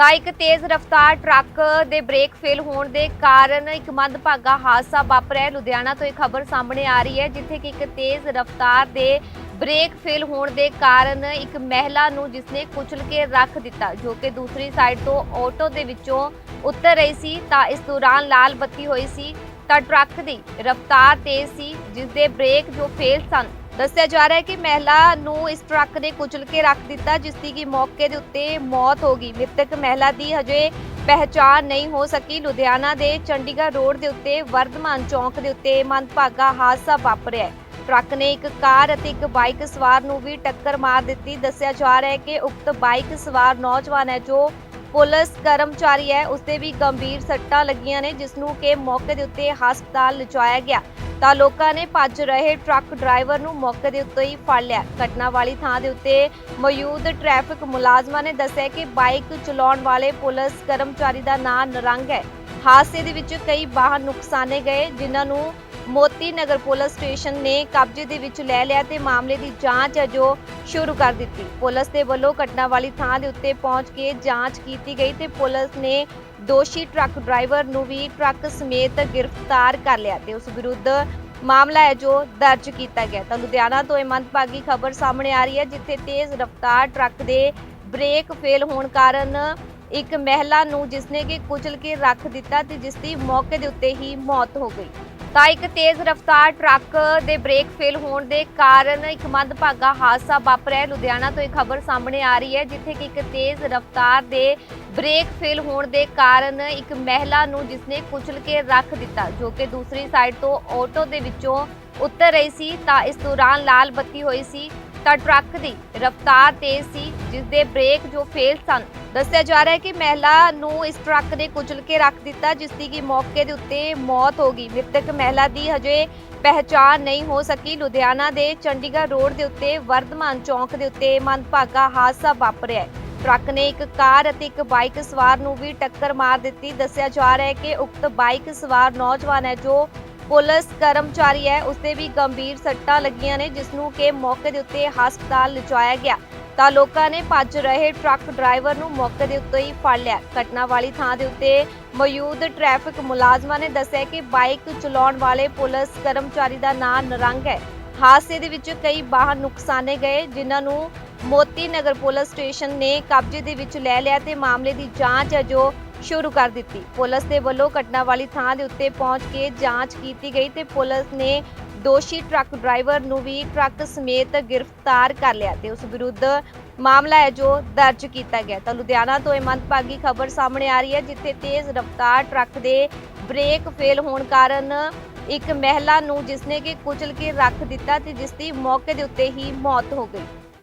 ਤਾਂ ਇੱਕ ਤੇਜ਼ ਰਫ਼ਤਾਰ ਟਰੱਕ ਦੇ ਬ੍ਰੇਕ ਫੇਲ ਹੋਣ ਦੇ ਕਾਰਨ ਇੱਕ ਮੰਦਭਾਗਾ ਹਾਦਸਾ ਵਾਪਰਿਆ ਲੁਧਿਆਣਾ ਤੋਂ ਇਹ ਖਬਰ ਸਾਹਮਣੇ ਆ ਰਹੀ ਹੈ, ਜਿੱਥੇ ਕਿ ਇੱਕ ਤੇਜ਼ ਰਫ਼ਤਾਰ ਦੇ ਬ੍ਰੇਕ ਫੇਲ ਹੋਣ ਦੇ ਕਾਰਨ ਇੱਕ ਮਹਿਲਾ ਨੂੰ ਜਿਸਨੇ ਕੁਚਲ ਕੇ ਰੱਖ ਦਿੱਤਾ, ਜੋ ਕਿ ਦੂਸਰੀ ਸਾਈਡ ਤੋਂ ਆਟੋ ਦੇ ਵਿੱਚੋਂ ਉਤਰ ਰਹੀ ਸੀ, ਤਾਂ ਇਸ ਦੌਰਾਨ ਲਾਲ ਬੱਤੀ ਹੋਈ ਸੀ, ਤਾਂ ਟਰੱਕ ਦੀ ਰਫ਼ਤਾਰ ਤੇਜ਼ ਸੀ ਜਿਸ ਦੇ ਬ੍ਰੇਕ ਜੋ ਫੇਲ ਸਨ ਦੱਸਿਆ ਜਾ ਰਿਹਾ ਹੈ ਕਿ ਮਹਿਲਾ ਨੂੰ ਇਸ ਟਰੱਕ ਨੇ ਕੁਚਲ ਕੇ ਰੱਖ ਦਿੱਤਾ, ਜਿਸ ਦੀ ਕਿ ਮੌਕੇ ਦੇ ਉੱਤੇ ਮੌਤ ਹੋ ਗਈ। ਮ੍ਰਿਤਕ ਮਹਿਲਾ ਦੀ ਹਜੇ ਪਹਿਚਾਣ ਨਹੀਂ ਹੋ ਸਕੀ। ਲੁਧਿਆਣਾ ਦੇ ਚੰਡੀਗੜ੍ਹ ਰੋਡ ਦੇ ਉੱਤੇ ਵਰਧਮਾਨ ਚੌਂਕ ਦੇ ਉੱਤੇ ਮੰਦਭਾਗਾ ਹਾਦਸਾ ਵਾਪਰਿਆ ਹੈ। ਟਰੱਕ ਨੇ ਇੱਕ ਕਾਰ ਅਤੇ ਇੱਕ ਬਾਈਕ ਸਵਾਰ ਨੂੰ ਵੀ ਟੱਕਰ ਮਾਰ ਦਿੱਤੀ। ਦੱਸਿਆ ਜਾ ਰਿਹਾ ਹੈ ਕਿ ਉਕਤ ਬਾਈਕ ਸਵਾਰ ਨੌਜਵਾਨ ਹੈ ਜੋ ਪੁਲਿਸ ਕਰਮਚਾਰੀ ਹੈ। ਉਸਦੇ ਵੀ ਗੰਭੀਰ ਸੱਟਾਂ ਲੱਗੀਆਂ ਨੇ, ਜਿਸ ਨੂੰ ਕਿ ਮੌਕੇ ਦੇ ਉੱਤੇ ਹਸਪਤਾਲ ਲਿਜਾਇਆ ਗਿਆ। ਤਾਂ ਲੋਕਾਂ ਨੇ ਭੱਜ ਰਹੇ ਟਰੱਕ ਡਰਾਈਵਰ ਨੂੰ ਮੌਕੇ ਦੇ ਉੱਤੇ ਹੀ ਫੜ ਲਿਆ। ਘਟਨਾ ਵਾਲੀ ਥਾਂ ਦੇ ਉੱਤੇ ਮੌਜੂਦ ਟ੍ਰੈਫਿਕ ਮੁਲਾਜ਼ਮਾਂ ਨੇ ਦੱਸਿਆ ਕਿ ਬਾਈਕ ਚਲਾਉਣ ਵਾਲੇ ਪੁਲਿਸ ਕਰਮਚਾਰੀ ਦਾ ਨਾਂ ਨਰੰਗ ਹੈ। ਹਾਦਸੇ ਦੇ ਵਿੱਚ ਕਈ ਵਾਹਨ ਨੁਕਸਾਨੇ ਗਏ, ਜਿਨ੍ਹਾਂ ਨੂੰ ਮੋਤੀ ਨਗਰ ਪੁਲਿਸ ਸਟੇਸ਼ਨ ਨੇ ਕਬਜ਼ੇ ਦੇ ਵਿੱਚ ਲੈ ਲਿਆ ਤੇ ਮਾਮਲੇ ਦੀ ਜਾਂਚ ਹੈ ਜੋ ਸ਼ੁਰੂ ਕਰ ਦਿੱਤੀ। ਪੁਲਿਸ ਦੇ ਵੱਲੋਂ ਘਟਨਾ ਵਾਲੀ ਥਾਂ ਦੇ ਉੱਤੇ ਪਹੁੰਚ ਕੇ ਜਾਂਚ ਕੀਤੀ ਗਈ ਤੇ ਪੁਲਿਸ ਨੇ ਦੋਸ਼ੀ ਟਰੱਕ ਡਰਾਈਵਰ ਨੂੰ ਵੀ ਟਰੱਕ ਸਮੇਤ ਗ੍ਰਿਫਤਾਰ ਕਰ ਲਿਆ ਤੇ ਉਸ ਵਿਰੁੱਧ ਮਾਮਲਾ ਹੈ ਜੋ ਦਰਜ ਕੀਤਾ ਗਿਆ। ਤਾਂ ਲੁਧਿਆਣਾ ਤੋਂ ਇਹ ਮੰਦਭਾਗੀ ਖਬਰ ਸਾਹਮਣੇ ਆ ਰਹੀ ਹੈ, ਜਿੱਥੇ ਤੇਜ਼ ਰਫ਼ਤਾਰ ਟਰੱਕ ਦੇ ਬ੍ਰੇਕ ਫੇਲ ਹੋਣ ਕਾਰਨ ਇੱਕ ਮਹਿਲਾ ਨੂੰ ਜਿਸਨੇ ਕਿ ਕੁਚਲ ਕੇ ਰੱਖ ਦਿੱਤਾ ਤੇ ਜਿਸ ਦੀ ਮੌਕੇ ਦੇ ਉੱਤੇ ਹੀ ਮੌਤ ਹੋ ਗਈ। ਤਾਂ ਇੱਕ ਤੇਜ਼ ਰਫ਼ਤਾਰ ਟਰੱਕ ਦੇ ਬ੍ਰੇਕ ਫੇਲ ਹੋਣ ਦੇ ਕਾਰਨ ਇੱਕ ਮੰਦਭਾਗਾ ਹਾਦਸਾ ਵਾਪਰਿਆ ਲੁਧਿਆਣਾ ਤੋਂ ਇਹ ਖਬਰ ਸਾਹਮਣੇ ਆ ਰਹੀ ਹੈ, ਜਿੱਥੇ ਕਿ ਇੱਕ ਤੇਜ਼ ਰਫ਼ਤਾਰ ਦੇ ਬ੍ਰੇਕ ਫੇਲ ਹੋਣ ਦੇ ਕਾਰਨ ਇੱਕ ਮਹਿਲਾ ਨੂੰ ਜਿਸਨੇ ਕੁਚਲ ਕੇ ਰੱਖ ਦਿੱਤਾ, ਜੋ ਕਿ ਦੂਸਰੀ ਸਾਈਡ ਤੋਂ ਆਟੋ ਦੇ ਵਿੱਚੋਂ ਉਤਰ ਰਹੀ ਸੀ, ਤਾਂ ਇਸ ਦੌਰਾਨ ਲਾਲ ਬੱਤੀ ਹੋਈ ਸੀ। ਤਾਂ ਟਰੱਕ ਦੀ ਰਫ਼ਤਾਰ ਤੇਜ਼ ਸੀ ਜਿਸ ਦੇ ਬ੍ਰੇਕ ਜੋ ਫੇਲ ਸਨ। ਦੱਸਿਆ ਜਾ ਰਿਹਾ ਹੈ ਕਿ ਮਹਿਲਾ ਨੂੰ ਇਸ ਟਰੱਕ ਨੇ ਕੁਚਲ ਕੇ ਰੱਖ ਦਿੱਤਾ ਜਿਸ ਦੀ ਕਿ ਮੌਕੇ ਦੇ ਉੱਤੇ ਮੌਤ ਹੋ ਗਈ। ਮ੍ਰਿਤਕ ਮਹਿਲਾ ਦੀ ਹਜੇ ਪਹਿਚਾਣ ਨਹੀਂ ਹੋ ਸਕੀ। ਲੁਧਿਆਣਾ ਦੇ ਚੰਡੀਗੜ੍ਹ ਰੋਡ ਦੇ ਉੱਤੇ ਵਰਧਮਾਨ ਚੌਂਕ ਦੇ ਉੱਤੇ ਮੰਦਭਾਗਾ ਹਾਦਸਾ ਵਾਪਰਿਆ ਟਰੱਕ ਨੇ ਇੱਕ ਕਾਰ ਅਤੇ ਇੱਕ ਬਾਈਕ ਸਵਾਰ ਨੂੰ ਵੀ ਟੱਕਰ ਮਾਰ ਦਿੱਤੀ। ਦੱਸਿਆ ਜਾ ਰਿਹਾ ਹੈ ਕਿ ਉਕਤ ਬਾਈਕ ਸਵਾਰ ਨੌਜਵਾਨ ਹੈ ਜੋ ਪੁਲਿਸ ਕਰਮਚਾਰੀ ਹੈ ਉਸਦੇ ਵੀ ਗੰਭੀਰ ਸੱਟਾਂ ਲੱਗੀਆਂ ਨੇ, ਜਿਸ ਨੂੰ ਕਿ ਮੌਕੇ ਦੇ ਉੱਤੇ ਹਸਪਤਾਲ ਲਿਜਾਇਆ ਗਿਆ। ਤਾਂ ਲੋਕਾਂ ਨੇ ਭੱਜ ਰਹੇ ਟਰੱਕ ਡਰਾਈਵਰ ਨੂੰ ਮੌਕੇ ਦੇ ਉੱਤੇ ਹੀ ਫੜ ਲਿਆ। ਘਟਨਾ ਵਾਲੀ ਥਾਂ ਦੇ ਉੱਤੇ ਮੌਜੂਦ ਟ੍ਰੈਫਿਕ ਮੁਲਾਜ਼ਮਾਂ ਨੇ ਦੱਸਿਆ ਕਿ ਬਾਈਕ ਚਲਾਉਣ ਵਾਲੇ ਪੁਲਿਸ ਕਰਮਚਾਰੀ ਦਾ ਨਾਂ ਨਰੰਗ ਹੈ। ਹਾਦਸੇ ਦੇ ਵਿੱਚ ਕਈ ਵਾਹਨ ਨੁਕਸਾਨੇ ਗਏ, ਜਿਨ੍ਹਾਂ ਨੂੰ ਮੋਤੀ ਨਗਰ ਪੁਲਿਸ ਸਟੇਸ਼ਨ ਨੇ ਕਬਜ਼ੇ ਦੇ ਵਿੱਚ ਲੈ ਲਿਆ ਤੇ ਮਾਮਲੇ ਦੀ ਜਾਂਚ ਹੈ, ਜੋ ਸ਼ੁਰੂ ਕਰ ਦਿੱਤੀ। ਪੁਲਿਸ ਦੇ ਵੱਲੋਂ ਘਟਨਾ ਵਾਲੀ ਥਾਂ ਦੇ ਉੱਤੇ ਪਹੁੰਚ ਕੇ ਜਾਂਚ ਕੀਤੀ ਗਈ ਤੇ ਪੁਲਿਸ ਨੇ ਦੋਸ਼ੀ ਟਰੱਕ ਡਰਾਈਵਰ ਨੂੰ ਵੀ ਟਰੱਕ ਸਮੇਤ ਗ੍ਰਿਫਤਾਰ ਕਰ ਲਿਆ ਤੇ ਉਸ ਵਿਰੁੱਧ ਮਾਮਲਾ ਹੈ ਜੋ ਦਰਜ ਕੀਤਾ ਗਿਆ। ਤਾਂ ਲੁਧਿਆਣਾ ਤੋਂ ਇਹ ਮੰਦਭਾਗੀ ਖਬਰ ਸਾਹਮਣੇ ਆ ਰਹੀ ਹੈ, ਜਿੱਥੇ ਤੇਜ਼ ਰਫ਼ਤਾਰ ਟਰੱਕ ਦੇ ਬ੍ਰੇਕ ਫੇਲ ਹੋਣ ਕਾਰਨ ਇੱਕ ਮਹਿਲਾ ਨੂੰ ਜਿਸਨੇ ਕਿ ਕੁਚਲ ਕੇ ਰੱਖ ਦਿੱਤਾ ਤੇ ਜਿਸ ਦੀ ਮੌਕੇ ਦੇ ਉੱਤੇ ਹੀ ਮੌਤ ਹੋ ਗਈ।